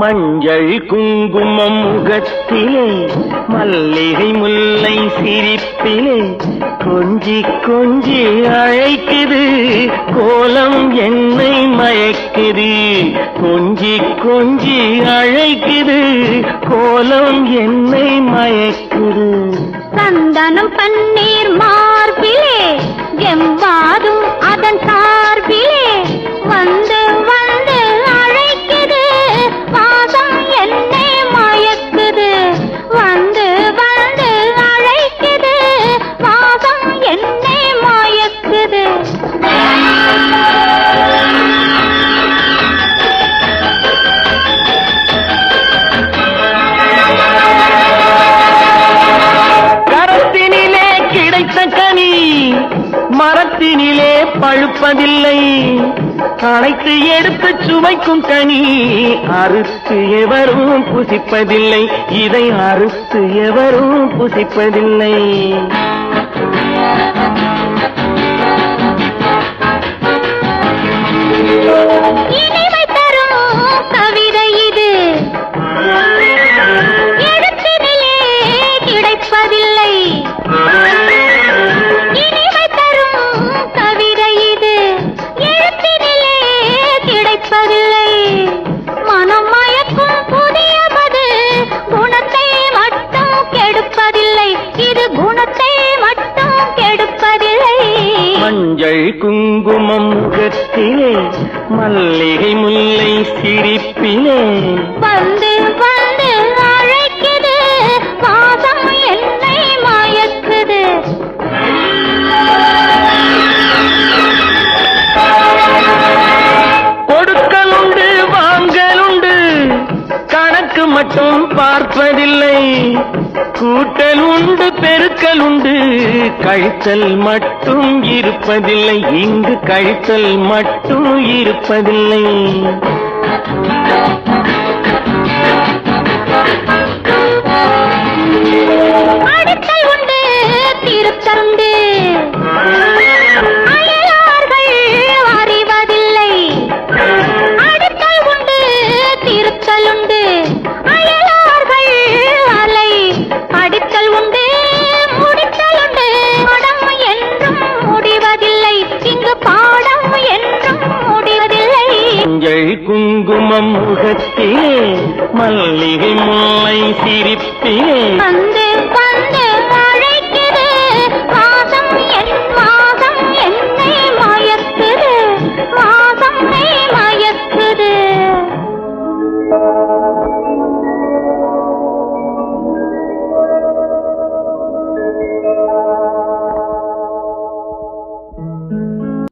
மஞ்சள் குங்குமம் முகத்திலே மல்லிகை முல்லை சிரிப்பிலே கொஞ்சி கொஞ்சி அழைக்குது கோலம் என்னை மயக்குது கொஞ்சி கொஞ்சி அழைக்குது கோலம் என்னை மயக்குது. சந்தனம் பண்ணி மரத்தினிலே பழுப்பதில்லை. அனைத்து எடுத்து சுவைக்கும் கனி அறுத்து எவரும் புசிப்பதில்லை. இதை அறுத்து எவரும் புசிப்பதில்லை. இது குணத்தை மட்டும் கெடுப்பதில்லை. மஞ்சள் குங்குமம் முகத்திலே மல்லிகை முல்லை சிரிப்பிலே. வந்து வந்து மட்டும் பார்ப்பதில்லை கூட்டல் உண்டு பெருக்கல் உண்டு. கழித்தல் மட்டும் இருப்பதில்லை. இங்கு கழித்தல் மட்டும் இருப்பதில்லை. குங்குமம் முகத்திலே மல்லிகை முல்லை சிரிப்பிலே